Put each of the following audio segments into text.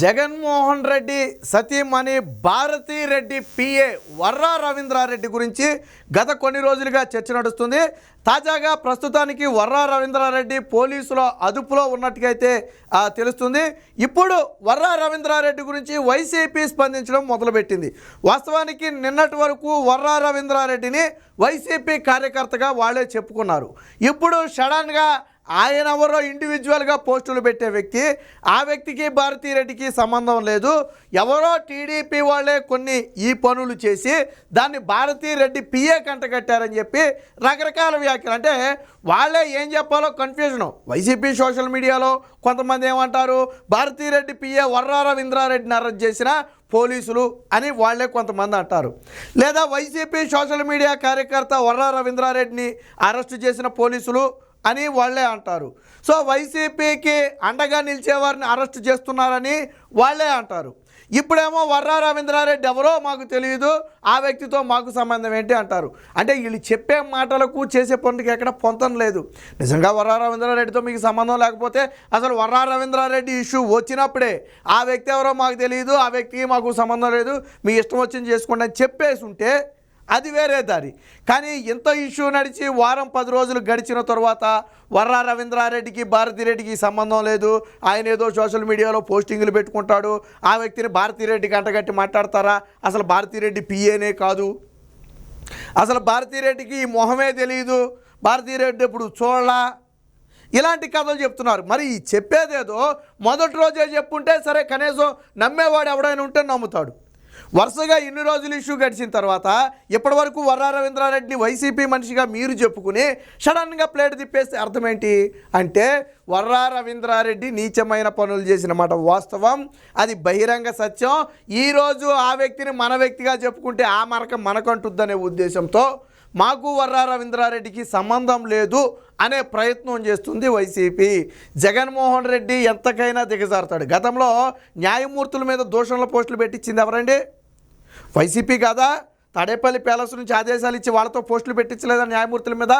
జగన్మోహన్ రెడ్డి సతీమణి భారతీ రెడ్డి పిఏ వర్రా రవీంద్రారెడ్డి గురించి గత కొన్ని రోజులుగా చర్చ నడుస్తుంది. తాజాగా ప్రస్తుతానికి వర్రా రవీంద్రారెడ్డి పోలీసుల అదుపులో ఉన్నట్టుగైతే తెలుస్తుంది. ఇప్పుడు వర్రా రవీంద్రారెడ్డి గురించి వైసీపీ స్పందించడం మొదలుపెట్టింది. వాస్తవానికి నిన్నటి వరకు వర్రా రవీంద్రారెడ్డిని వైసీపీ కార్యకర్తగా వాళ్ళే చెప్పుకున్నారు. ఇప్పుడు సడన్గా ఆయన ఎవరో ఇండివిజువల్గా పోస్టులు పెట్టే వ్యక్తి ఆ వ్యక్తికి భారతీరెడ్డికి సంబంధం లేదు. ఎవరో టీడీపీ వాళ్ళే కొన్ని ఈ పనులు చేసి దాన్ని భారతీరెడ్డి పిఏ కంటగట్టారని చెప్పి రకరకాల వ్యాఖ్యలు. అంటే వాళ్ళే ఏం చెప్పాలో కన్ఫ్యూజను వైసీపీ సోషల్ మీడియాలో కొంతమంది ఏమంటారు భారతీరెడ్డి పిఏ వర్రార రవీంద్రారెడ్డిని అరెస్ట్ చేసిన పోలీసులు అని వాళ్ళే కొంతమంది అంటారు. లేదా వైసీపీ సోషల్ మీడియా కార్యకర్త వర్రా రవీంద్రారెడ్డిని అరెస్ట్ చేసిన పోలీసులు అని వాళ్ళే అంటారు. సో వైసీపీకి అండగా నిలిచేవారిని అరెస్ట్ చేస్తున్నారని వాళ్ళే అంటారు. ఇప్పుడేమో వర్రా రవీంద్రారెడ్డి ఎవరో మాకు తెలియదు ఆ వ్యక్తితో మాకు సంబంధం ఏంటి అంటారు. అంటే వీళ్ళు చెప్పే మాటలకు చేసే పనులకి ఎక్కడ పొంతం లేదు. నిజంగా వర్రా రవీంద్రారెడ్డితో మీకు సంబంధం లేకపోతే అసలు వర్రా రవీంద్రారెడ్డి ఇష్యూ వచ్చినప్పుడే ఆ వ్యక్తి ఎవరో మాకు తెలియదు ఆ వ్యక్తికి మాకు సంబంధం లేదు మీ ఇష్టం వచ్చింది చేసుకోండి అని చెప్పేసి ఉంటే అది వేరే దారి. కానీ ఇంత ఇష్యూ నడిచి వారం పది రోజులు గడిచిన తర్వాత వర్రా రవీంద్రారెడ్డికి భారతిరెడ్డికి సంబంధం లేదు. ఆయన ఏదో సోషల్ మీడియాలో పోస్టింగ్లు పెట్టుకుంటాడు. ఆ వ్యక్తిని భారతిరెడ్డికి అంటగట్టి మాట్లాడతారా? అసలు భారతిరెడ్డి పిఏనే కాదు. అసలు భారతిరెడ్డికి ఈ మొహమే తెలియదు భారతిరెడ్డి ఇప్పుడు చూడలా ఇలాంటి కథలు చెప్తున్నారు. మరి చెప్పేదేదో మొదటి రోజే చెప్పుంటే సరే కనీసం నమ్మేవాడు ఎవడైనా ఉంటే నమ్ముతాడు. వరుసగా ఇన్ని రోజులు ఇష్యూ గడిచిన తర్వాత ఇప్పటి వరకు వర్రా రవీంద్రారెడ్డిని వైసీపీ మనిషిగా మీరు చెప్పుకుని సడన్గా ప్లేట్ తిప్పేస్తే అర్థం ఏంటి అంటే వర్రా రవీంద్రారెడ్డి నీచమైన పనులు చేసిన మాట వాస్తవం. అది బహిరంగ సత్యం. ఈరోజు ఆ వ్యక్తిని మన వ్యక్తిగా చెప్పుకుంటే ఆ మరక మనకంటుద్దనే ఉద్దేశంతో మాకు వర్రా రవీంద్రారెడ్డికి సంబంధం లేదు అనే ప్రయత్నం చేస్తుంది వైసీపీ. జగన్మోహన్ రెడ్డి ఎంతకైనా దిగజారుతాడు. గతంలో న్యాయమూర్తుల మీద దోషంలో పోస్టులు పెట్టించింది ఎవరండి? వైసీపీ కాదా? తాడేపల్లి ప్యాలెస్ నుంచి ఆదేశాలు ఇచ్చి వాళ్ళతో పోస్టులు పెట్టించలేదా న్యాయమూర్తుల మీద?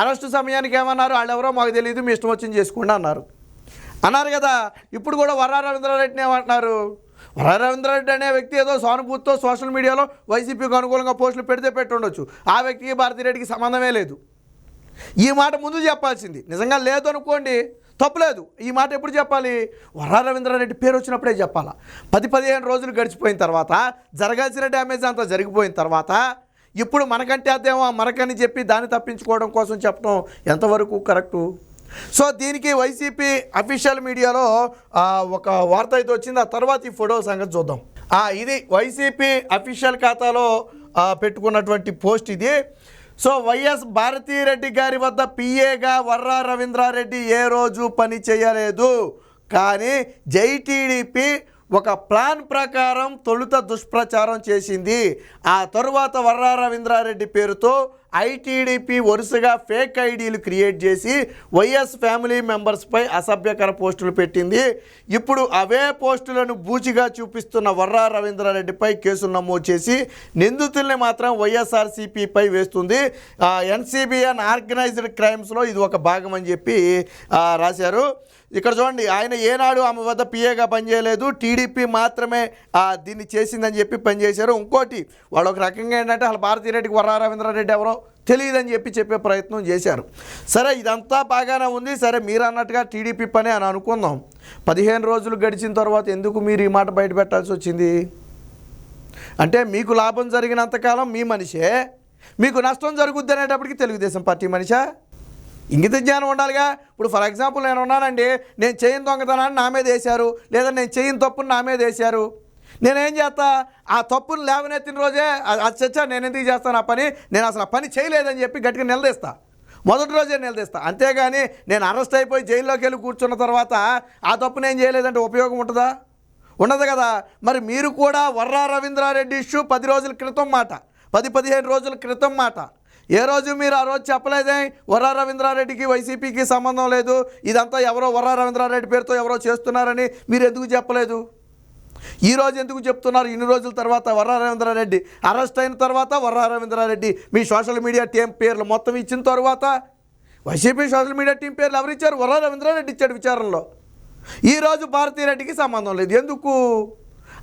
అరెస్టు సమయానికి ఏమన్నారు? వాళ్ళు ఎవరో మాకు తెలియదు మీ ఇష్టం వచ్చింది చేసుకోండి అన్నారు. అన్నారు కదా ఇప్పుడు కూడా వర్రా రవీంద్రారెడ్డిని ఏమంటున్నారు? వర్రా రవీంద్రారెడ్డి అనే వ్యక్తి ఏదో సానుభూతితో సోషల్ మీడియాలో వైసీపీకి అనుకూలంగా పోస్టులు పెడితే పెట్టుండొచ్చు. ఆ వ్యక్తికి భారతిరెడ్డికి సంబంధమే లేదు. ఈ మాట ముందు చెప్పాల్సింది. నిజంగా లేదు అనుకోండి తప్పలేదు ఈ మాట ఎప్పుడు చెప్పాలి? వర్రా రవీంద్రారెడ్డి పేరు వచ్చినప్పుడే చెప్పాలా? పది పదిహేను రోజులు గడిచిపోయిన తర్వాత జరగాల్సిన డ్యామేజ్ అంతా జరిగిపోయిన తర్వాత ఇప్పుడు మనకంటే అదేమో మనకని చెప్పి దాన్ని తప్పించుకోవడం కోసం చెప్పడం ఎంతవరకు కరెక్టు? సో దీనికి వైసీపీ అఫీషియల్ మీడియాలో ఒక వార్త అయితే వచ్చింది. ఆ తర్వాత ఈ ఫోటో సంగతి చూద్దాం. ఇది వైసీపీ అఫీషియల్ ఖాతాలో పెట్టుకున్నటువంటి పోస్ట్ ఇది. సో వైఎస్ భారతీరెడ్డి గారి వద్ద పిఏగా వర్రా రవీంద్రారెడ్డి ఏ రోజు పని చేయలేదు. కానీ జైటీడీపీ ఒక ప్లాన్ ప్రకారం తొలుత దుష్ప్రచారం చేసింది. ఆ తరువాత వర్రా రవీంద్రారెడ్డి పేరుతో ఐటీడీపీ వరుసగా ఫేక్ ఐడీలు క్రియేట్ చేసి వైఎస్ ఫ్యామిలీ మెంబర్స్పై అసభ్యకర పోస్టులు పెట్టింది. ఇప్పుడు అవే పోస్టులను బూచిగా చూపిస్తున్న వర్రా రవీంద్రారెడ్డిపై కేసులు నమోదు చేసి నిందితుల్ని మాత్రం వైఎస్ఆర్సీపీపై వేస్తుంది. ఎన్సీబీఎన్ ఆర్గనైజ్డ్ క్రైమ్స్లో ఇది ఒక భాగం అని చెప్పి రాశారు. ఇక్కడ చూడండి ఆయన ఏనాడు ఆమె వద్ద పిఏగా పనిచేయలేదు. టీడీపీ మాత్రమే దీన్ని చేసిందని చెప్పి పనిచేశారు. ఇంకోటి వాళ్ళు ఒక రకంగా ఏంటంటే వాళ్ళ భారతీయ రెడ్డికి వర్రా రవీంద్రారెడ్డి ఎవరో తెలియదని చెప్పి చెప్పే ప్రయత్నం చేశారు. సరే ఇదంతా బాగానే ఉంది. సరే మీరు అన్నట్టుగా టీడీపీ పని అని అనుకుందాం. పదిహేను రోజులు గడిచిన తర్వాత ఎందుకు మీరు ఈ మాట బయట పెట్టాల్సి వచ్చింది? అంటే మీకు లాభం జరిగినంతకాలం మీ మనిషే మీకు నష్టం జరుగుద్ది అనేటప్పటికి తెలుగుదేశం పార్టీ మనిషా? ఇంగిత జ్ఞానం ఉండాలిగా. ఇప్పుడు ఫర్ ఎగ్జాంపుల్ నేను ఉన్నానండి నేను చేయని దొంగతనాన్ని నా మీద వేశారు లేదా నేను చేయని తప్పుని నా మీద వేశారు. నేనేం చేస్తా? ఆ తప్పును లేవనెత్తిన రోజే అది చచ్చా నేను ఎందుకు చేస్తాను? ఆ పని నేను అసలు ఆ పని చేయలేదని చెప్పి గట్టిగా నిలదీస్తా. మొదటి రోజే నిలదీస్తా. అంతేగాని నేను అరెస్ట్ అయిపోయి జైల్లోకి వెళ్ళి కూర్చున్న తర్వాత ఆ తప్పు నేను చేయలేదంటే ఉపయోగం ఉంటుందా? ఉండదు కదా. మరి మీరు కూడా వర్రా రవీంద్రారెడ్డి ఇష్యూ పది రోజుల క్రితం మాట. పది పదిహేను రోజుల క్రితం మాట. ఏ రోజు మీరు ఆ రోజు చెప్పలేదే? వర్రా రవీంద్రారెడ్డికి వైసీపీకి సంబంధం లేదు. ఇదంతా ఎవరో వర్రా రవీంద్రారెడ్డి పేరుతో ఎవరో చేస్తున్నారని మీరు ఎందుకు చెప్పలేదు? ఈ రోజు ఎందుకు చెప్తున్నారు? ఇన్ని రోజుల తర్వాత వర్రా రవీంద్రారెడ్డి అరెస్ట్ అయిన తర్వాత వర్రా రవీంద్రారెడ్డి మీ సోషల్ మీడియా టీం పేర్లు మొత్తం ఇచ్చిన తర్వాత వైసీపీ సోషల్ మీడియా టీం పేర్లు ఎవరు ఇచ్చారు? వర్రా రవీంద్రారెడ్డి ఇచ్చాడు విచారణలో. ఈరోజు భారతీరెడ్డికి సంబంధం లేదు. ఎందుకు?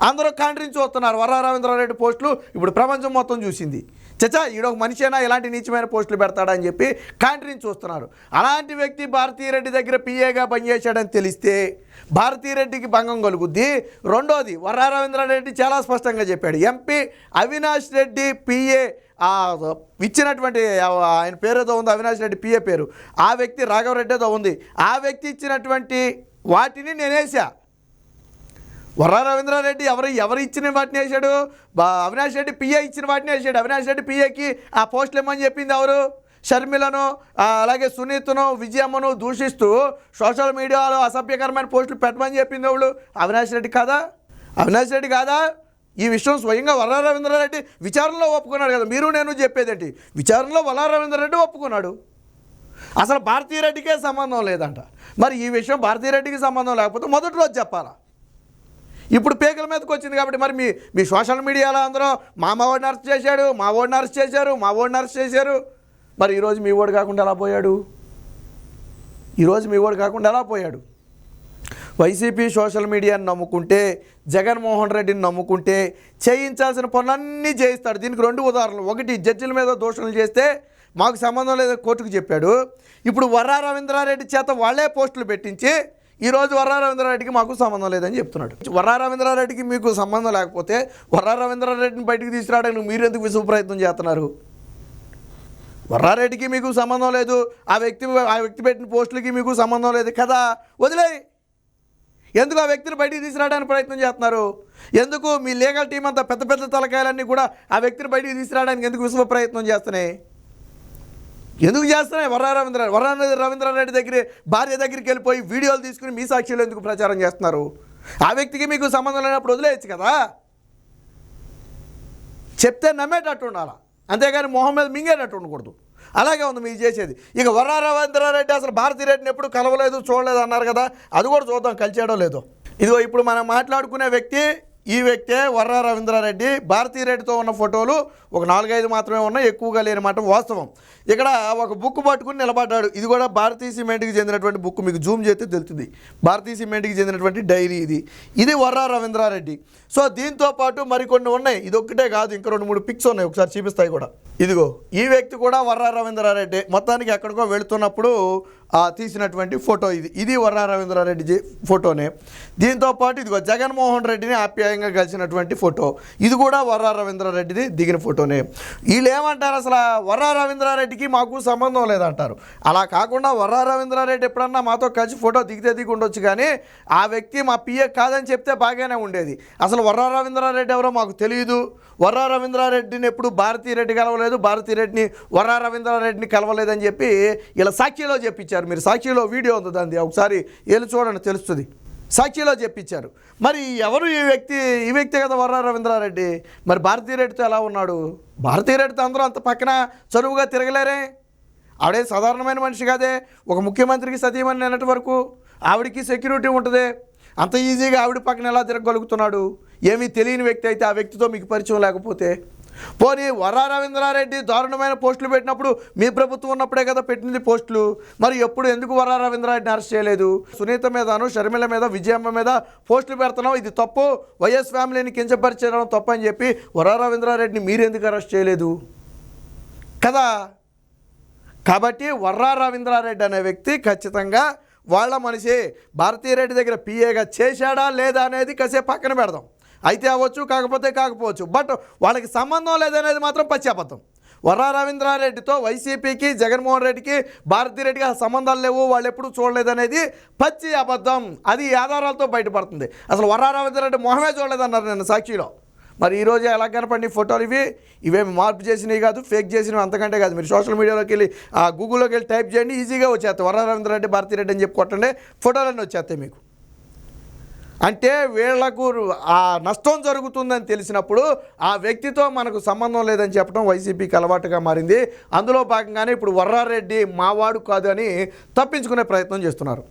అందరూ కాంట్రించి చూస్తున్నారు వర రవీంద్రారెడ్డి పోస్టులు. ఇప్పుడు ప్రపంచం మొత్తం చూసింది. చచా ఈడొక మనిషైనా? ఇలాంటి నీచమైన పోస్టులు పెడతాడని చెప్పి కాంట్రీని చూస్తున్నారు. అలాంటి వ్యక్తి భారతీరెడ్డి దగ్గర పిఏగా పనిచేశాడని తెలిస్తే భారతీరెడ్డికి భంగం కలుగుద్ది. రెండోది వర్రా రవీంద్రారెడ్డి చాలా స్పష్టంగా చెప్పాడు. ఎంపీ అవినాష్ రెడ్డి పిఏ ఇచ్చినటువంటి ఆయన పేరు ఏదో ఉంది అవినాష్ రెడ్డి పిఏ పేరు. ఆ వ్యక్తి రాఘవరెడ్డి ఏదో ఉంది. ఆ వ్యక్తి ఇచ్చినటువంటి వాటిని నేనేసా వర్రా రవీంద్రారెడ్డి ఎవరు ఎవరు ఇచ్చిన వాటిని వేసాడు అవినాష్ రెడ్డి పిఏ ఇచ్చిన వాటిని వేసాడు అవినాష్ రెడ్డి పిఏకి ఆ పోస్టులు ఇమ్మని చెప్పింది ఎవరు? షర్మిలను అలాగే సునీత్ను విజయమ్మను దూషిస్తూ సోషల్ మీడియాలో అసభ్యకరమైన పోస్టులు పెట్టమని చెప్పింది ఎవడు అవినాష్ రెడ్డి కాదా? అవినాష్ రెడ్డి కాదా? ఈ విషయం స్వయంగా వల్ల రవీంద్రారెడ్డి విచారణలో ఒప్పుకున్నాడు కదా. మీరు నేను చెప్పేదేంటి విచారణలో వల్ల రవీంద్రారెడ్డి ఒప్పుకున్నాడు. అసలు భారతీయ రెడ్డికే సంబంధం లేదంట. మరి ఈ విషయం భారతీయ రెడ్డికి సంబంధం లేకపోతే మొదటి రోజు చెప్పాలా? ఇప్పుడు పేకల మీదకి వచ్చింది కాబట్టి మరి మీ మీ సోషల్ మీడియాలో అందరూ మా మావాడిని అరెస్ట్ చేశాడు మా వాడిని అరెస్ట్ చేశారు మా వాడిని అరెస్ట్ చేశారు. మరి ఈరోజు మీ వాడు కాకుండా ఎలా పోయాడు? ఈరోజు మీ వాడు కాకుండా ఎలా పోయాడు? వైసీపీ సోషల్ మీడియాని నమ్ముకుంటే జగన్మోహన్ రెడ్డిని నమ్ముకుంటే చేయించాల్సిన పనులన్నీ చేయిస్తాడు. దీనికి రెండు ఉదాహరణలు. ఒకటి జడ్జిల మీద దోషణలు చేస్తే మాకు సంబంధం లేదని కోర్టుకు చెప్పాడు. ఇప్పుడు వర్రా రవీంద్రారెడ్డి చేత వాళ్ళే పోస్టులు పెట్టించి ఈరోజు వర్రా రవీంద్రారెడ్డికి మాకు సంబంధం లేదని చెప్తున్నాడు. వర్రా రవీంద్రారెడ్డికి మీకు సంబంధం లేకపోతే వర్రా రవీంద్రారెడ్డిని బయటికి తీసుకురావడానికి మీరు ఎందుకు విసుగు ప్రయత్నం చేస్తున్నారు? వర్రారెడ్డికి మీకు సంబంధం లేదు ఆ వ్యక్తి ఆ వ్యక్తి పెట్టిన పోస్టులకి మీకు సంబంధం లేదు కదా? వదిలే ఎందుకు ఆ వ్యక్తిని బయటికి తీసుకురావడానికి ప్రయత్నం చేస్తున్నారు? ఎందుకు మీ లీగల్ టీం అంతా పెద్ద పెద్ద తలకాయలన్నీ కూడా ఆ వ్యక్తిని బయటికి తీసుకురావడానికి ఎందుకు విశ్వ ప్రయత్నం చేస్తున్నాయి? ఎందుకు చేస్తున్నాయి? వర్ర రవీంద్ర వర్రా రవీంద్రారెడ్డి దగ్గర భార్య దగ్గరికి వెళ్ళిపోయి వీడియోలు తీసుకుని మీ సాక్షిలో ఎందుకు ప్రచారం చేస్తున్నారు? ఆ వ్యక్తికి మీకు సంబంధం లేనప్పుడు వదిలేయచ్చు కదా? చెప్తే నమ్మేటట్టు ఉండాలి? అంతేగాని మొహం మీద మింగేటట్టు ఉండకూడదు. అలాగే ఉంది మీరు చేసేది. ఇక వర్రా రవీంద్రారెడ్డి అసలు భారతీరెడ్డిని ఎప్పుడు కలవలేదు చూడలేదు అన్నారు కదా? అది కూడా చూద్దాం కలిసేయడం లేదో. ఇదిగో ఇప్పుడు మనం మాట్లాడుకునే వ్యక్తి ఈ వ్యక్తే వర్రా రవీంద్రారెడ్డి. భారతీరెడ్డితో ఉన్న ఫోటోలు ఒక నాలుగైదు మాత్రమే ఉన్నాయి ఎక్కువగా లేని మాట వాస్తవం. ఇక్కడ ఒక బుక్ పట్టుకుని నిలబడ్డాడు. ఇది కూడా భారతీయ సిమెంట్కి చెందినటువంటి బుక్. మీకు జూమ్ చేస్తే తెలుస్తుంది. భారతీయ సిమెంట్కి చెందినటువంటి డైరీ ఇది. ఇది వర్రా రవీంద్రారెడ్డి. సో దీంతో పాటు మరికొన్ని ఉన్నాయి. ఇది ఒక్కటే కాదు ఇంకా రెండు మూడు పిక్స్ ఉన్నాయి. ఒకసారి చూపిస్తాయి కూడా. ఇదిగో ఈ వ్యక్తి కూడా వర్రా రవీంద్రారెడ్డి. మొత్తానికి ఎక్కడికో వెళుతున్నప్పుడు తీసినటువంటి ఫోటో ఇది. ఇది వర్రా రవీంద్రారెడ్డి ఫోటోనే. దీంతో పాటు ఇదిగో జగన్మోహన్ రెడ్డిని ఆప్యాయంగా కలిసినటువంటి ఫోటో. ఇది కూడా వర్రా రవీంద్రారెడ్డిది దిగిన ఫోటోనే. వీళ్ళు ఏమంటారు అసలు వర్రా రవీంద్రారెడ్డికి మాకు సంబంధం లేదంటారు. అలా కాకుండా వర్రా రవీంద్రారెడ్డి ఎప్పుడన్నా మాతో కలిసి ఫోటో దిగితే దిగి ఉండొచ్చు కానీ ఆ వ్యక్తి మా పిఏ కాదని చెప్తే బాగానే ఉండేది. అసలు వర్రా రవీంద్రారెడ్డి ఎవరో మాకు తెలియదు వర్రా రవీంద్రారెడ్డిని ఎప్పుడు భారతీరెడ్డి కలవలేదు. భారతీరెడ్డిని వర్రా రవీంద్రారెడ్డిని కలవలేదని చెప్పి ఇలా సాక్షిలో చెప్పించారు. మీరు సాక్షిలో వీడియో ఉంది దాన్ని ఒకసారి వెళ్ళి చూడండి తెలుస్తుంది. సాక్షిలో చెప్పించారు మరి ఎవరు ఈ వ్యక్తి ఈ వ్యక్తి కదా వర్రా రవీంద్రారెడ్డి? మరి భారతీయ రెడ్డితో ఎలా ఉన్నాడు? భారతీయ రెడ్డితో అందరూ అంత పక్కన చదువుగా తిరగలేరే? ఆవిడే సాధారణమైన మనిషి కాదే. ఒక ముఖ్యమంత్రికి సతీమణి నిన్నటి వరకు ఆవిడకి సెక్యూరిటీ ఉంటుంది. అంత ఈజీగా ఆవిడ పక్కన ఎలా తిరగలుగుతున్నాడు ఏమీ తెలియని వ్యక్తి అయితే ఆ వ్యక్తితో మీకు పరిచయం లేకపోతే పోనీ వరా రవీంద్రారెడ్డి దారుణమైన పోస్టులు పెట్టినప్పుడు మీ ప్రభుత్వం ఉన్నప్పుడే కదా పెట్టింది పోస్టులు. మరి ఎప్పుడు ఎందుకు వరా రవీంద్రారెడ్డిని అరెస్ట్ చేయలేదు? సునీత మీదను షర్మిల మీద విజయమ్మ మీద పోస్టులు పెడుతున్నావు. ఇది తప్పు. వైఎస్ ఫ్యామిలీని కించపరిచేయడం తప్పు అని చెప్పి వరా రవీంద్రారెడ్డిని మీరు ఎందుకు అరెస్ట్ చేయలేదు? కదా? కాబట్టి వర్రా రవీంద్రారెడ్డి అనే వ్యక్తి ఖచ్చితంగా వాళ్ళ మనిషి. భారతీయరెడ్డి దగ్గర పిఏగా చేశాడా లేదా అనేది కాసేపు పక్కన పెడదాం. అయితే అవ్వచ్చు కాకపోతే కాకపోవచ్చు. బట్ వాళ్ళకి సంబంధం లేదనేది మాత్రం పచ్చి అబద్ధం వర్రా రవీంద్రారెడ్డితో వైసీపీకి జగన్మోహన్ రెడ్డికి భారతీరెడ్డికి ఆ సంబంధాలు లేవు వాళ్ళు ఎప్పుడు చూడలేదనేది పచ్చి అబద్ధం అది ఆధారాలతో బయటపడుతుంది. అసలు వర్రా రవీంద్రారెడ్డి మొహమే చూడలేదన్నారు నేను సాక్షిలో. మరి ఈరోజు ఎలా కనపడి ఫోటోలు ఇవి? ఇవేమి మార్పు చేసినవి కాదు ఫేక్ చేసినవి అంతకంటే కాదు. మీరు సోషల్ మీడియాలోకి వెళ్ళి ఆ గూగుల్లోకి వెళ్ళి టైప్ చేయండి ఈజీగా వచ్చేస్తాయి. వర రవీంద్ర రెడ్డి భారతీ రెడ్డి అని చెప్పి కొట్టండి ఫోటోలన్నీ వచ్చేస్తాయి మీకు. అంటే వీళ్ళకు ఆ నష్టం జరుగుతుందని తెలిసినప్పుడు ఆ వ్యక్తితో మనకు సంబంధం లేదని చెప్పడం వైసీపీకి అలవాటుగా మారింది. అందులో భాగంగానే ఇప్పుడు వర్రారెడ్డి మావాడు కాదు అని తప్పించుకునే ప్రయత్నం చేస్తున్నారు.